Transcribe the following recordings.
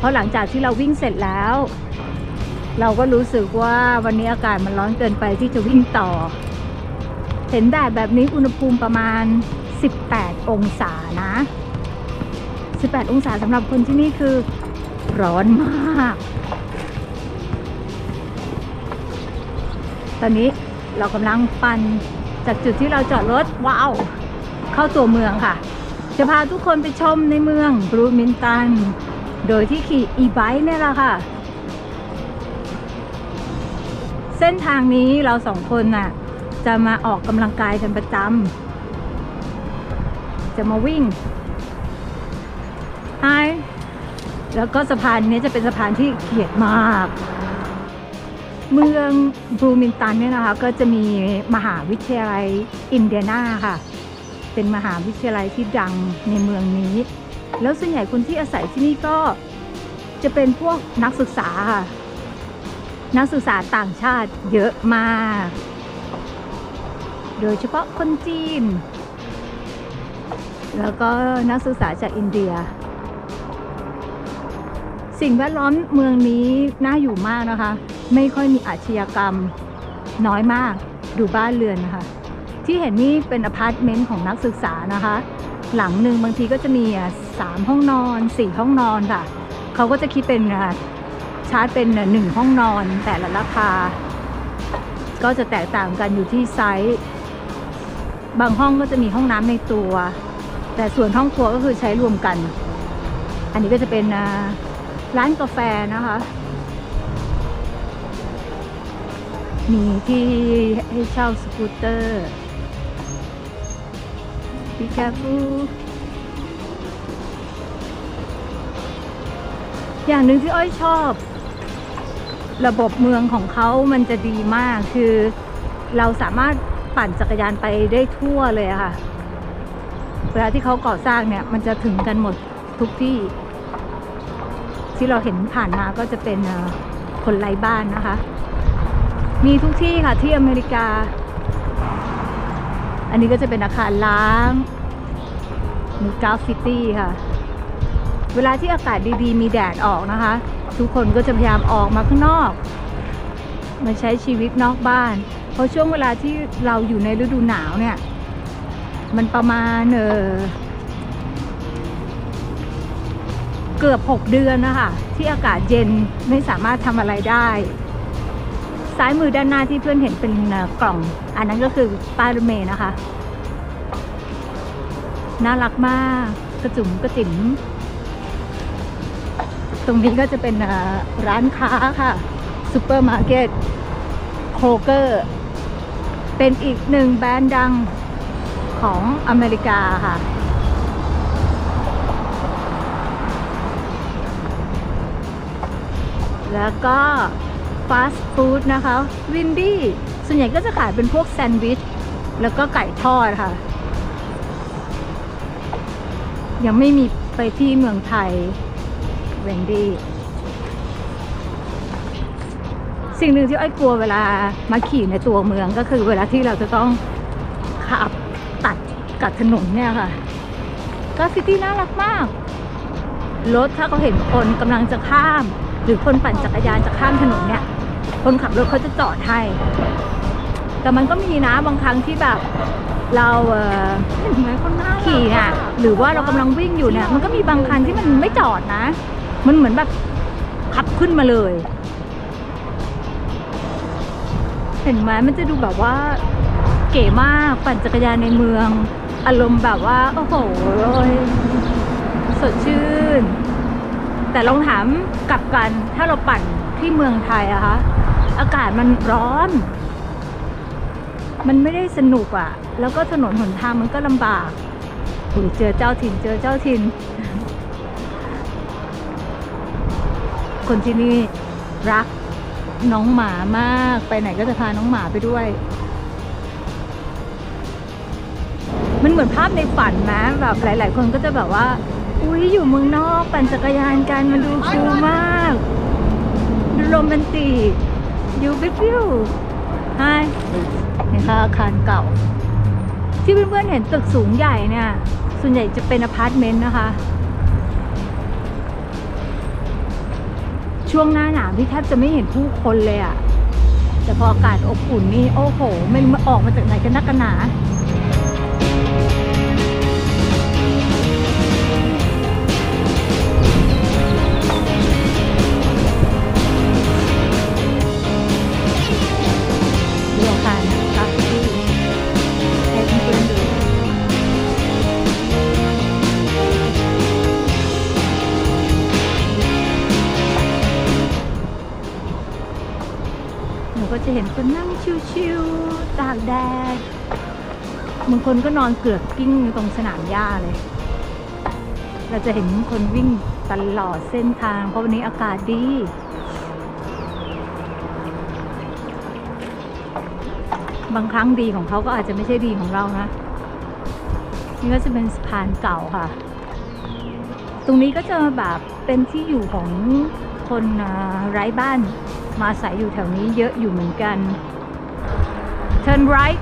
พราะหลังจากที่เราวิ่งเสร็จแล้ว เราก็รู้สึกว่าวันนี้อากาศมันร้อนเกินไปที่จะวิ่งต่อ เห็นแดดแบบนี้อุณหภูมิประมาณ 18 องศานะ 18 องศาสำหรับคนที่นี่คือร้อนมาก ตอนนี้เรากำลังปั่นจากจุดที่เราจอดรถว้าว เข้าตัวเมืองค่ะ จะพาทุกคนไปชมในเมืองบรูมินตัน โดยที่ขี่อีไบค์เนี่ยแหละค่ะ เส้นทางนี้เราสองคนน่ะ จะมาออกกำลังกายกันประจำจะมาวิ่งไฮแล้วก็สะพานนี้จะเป็นสะพานที่เขียดมาก เมืองบรูมินตันเนี่ยนะคะ ก็จะมีมหาวิทยาลัยอินเดียนาค่ะ เป็นมหาวิทยาลัยที่ดังในเมืองนี้ แล้วส่วนใหญ่คนที่อาศัยที่นี่ก็จะเป็นพวกนักศึกษาค่ะ นักศึกษาต่างชาติเยอะมาก โดยเฉพาะคนจีน แล้วก็นักศึกษาจากอินเดีย สิ่งแวดล้อมเมืองนี้น่าอยู่มากนะคะ ไม่ค่อยมีอาชญากรรมน้อยมาก ดูบ้านเรือนนะคะ ที่เห็นนี่เป็นอพาร์ตเมนต์ของนักศึกษานะคะ หลังหนึ่งบางทีก็จะมี อะสามห้องนอนสี่ห้องนอนค่ะ เขาก็จะคิดเป็นอะชาร์จเป็นอะหนึ่งห้องนอน แต่ละราคา ก็จะแตกต่างกันอยู่ที่ไซส์บางห้องก็จะมีห้องน้ำในตัว แต่ส่วนห้องครัวก็คือใช้รวมกัน อันนี้ก็จะเป็นร้านกาแฟนะคะ มีที่ให้เช่าสกูตเตอร์ Be careful อย่างหนึ่งที่อ้อยชอบ ระบบเมืองของเขามันจะดีมากคือเราสามารถปั่นจักรยานไปได้ทั่วเลยค่ะ เวลาที่เขาก่อสร้างเนี่ย มันจะถึงกันหมดทุกที่ ที่เราเห็นผ่านมาก็จะเป็นคนไร้บ้านนะคะ มีทุกที่ค่ะที่อเมริกา อันนี้ก็จะเป็นอาคารล้าง มีกราฟฟิตี้ค่ะ เวลาที่อากาศดีๆ มีแดดออกนะคะ ทุกคนก็จะพยายามออกมาข้างนอกมาใช้ชีวิตนอกบ้าน เพราะช่วงเวลาที่เราอยู่ในฤดูหนาวเนี่ย มันประมาณเออเกือบ 6 เดือนนะคะที่อากาศเย็นไม่สามารถทำอะไรได้ ซ้ายมือด้านหน้าที่เพื่อนเห็นเป็นกล่อง อันนั้นก็คือป้ายรถเมย์นะคะ น่ารักมากกระจุ๋มกระจิ๋ม รงนี้ก็จะเป็นร้านค้าค่ะซูเปอร์มาร์เก็ตโคเกอร์เป็นอีกหนึ่งแบรนด์ดังของอเมริกาค่ะ แล้วก็ฟาสต์ฟู้ดนะคะ วินดี้ ส่วนใหญ่ก็จะขายเป็นพวกแซนด์วิช แล้วก็ไก่ทอดค่ะ ยังไม่มีไปที่เมืองไทย เวนดี้สิ่งหนึ่งที่อ้อยกลัวเวลามาขี่ในตัวเมืองก็คือเวลาที่เราจะต้องขับตัดกับถนนเนี่ยค่ะก็ซิตี้น่ารักมาก รถถ้าเขาเห็นคนกำลังจะข้าม หรือคนปั่นจักรยานจะข้ามถนนเนี่ย คนขับรถเขาจะจอดให้แต่มันก็มีนะบางครั้งที่แบบเราเอ่อเห็นไหมคนน่ารักขี่น่ะหรือว่าเรากำลังวิ่งอยู่เนี่ย มันก็มีบางคันที่มันไม่จอดนะ มันเหมือนแบบขับขึ้นมาเลย เห็นไหมมันจะดูแบบว่า เก๋มากปั่นจักรยานในเมือง อารมณ์แบบว่า โอ้โหสดชื่น แต่ลองถามกลับกันถ้าเราปั่นที่เมืองไทยอะคะอากาศมันร้อน มันไม่ได้สนุกอะแล้วก็ถนนหนทางมันก็ลำบากเจอเจ้าถิ่นเจอเจ้าถิ่น คนที่นี่รักน้องหมามาก ไปไหนก็จะพาน้องหมาไปด้วย มันเหมือนภาพในฝันนะแบบหลาย ๆ คนก็จะแบบว่า อุ้ยอยู่เมืองนอกปั่นจักรยานกันมันดูคูลมากดูโรแมนติกอยู่บิ๊บิวไฮนี่ค่ะอาคารเก่า ที่เพื่อนๆเห็นตึกสูงใหญ่เนี่ย ส่วนใหญ่จะเป็นอพาร์ตเมนต์นะคะ ช่วงหน้าหนาวที่แทบจะไม่เห็นผู้คนเลยอะแต่พออากาศอบอุ่นนี่โอ้โห ไม่รู้มาออกมาจากไหนกันนักกันหนา ก็จะนั่งชิวๆตากแดดบางคนก็นอนเกือกกิ้งอยู่ตรงสนามหญ้าเลย เราจะเห็นคนวิ่งตลอดเส้นทาง เพราะวันนี้อากาศดีบางครั้งดีของเขาก็อาจจะไม่ใช่ดีของเรานะ นี่ก็จะเป็นสะพานเก่าค่ะ ตรงนี้ก็จะแบบเป็นที่อยู่ของคนไร้บ้าน มาอาศัยอยู่แถวนี้เยอะอยู่เหมือนกัน Turn right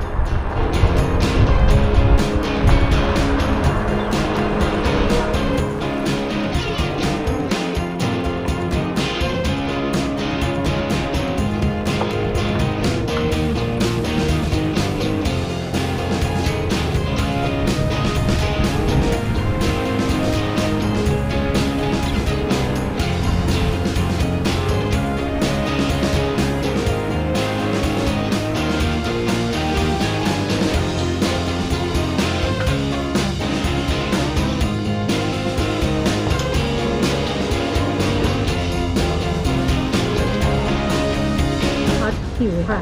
หิวค่ะ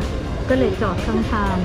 ก็เลยจอดข้างทาง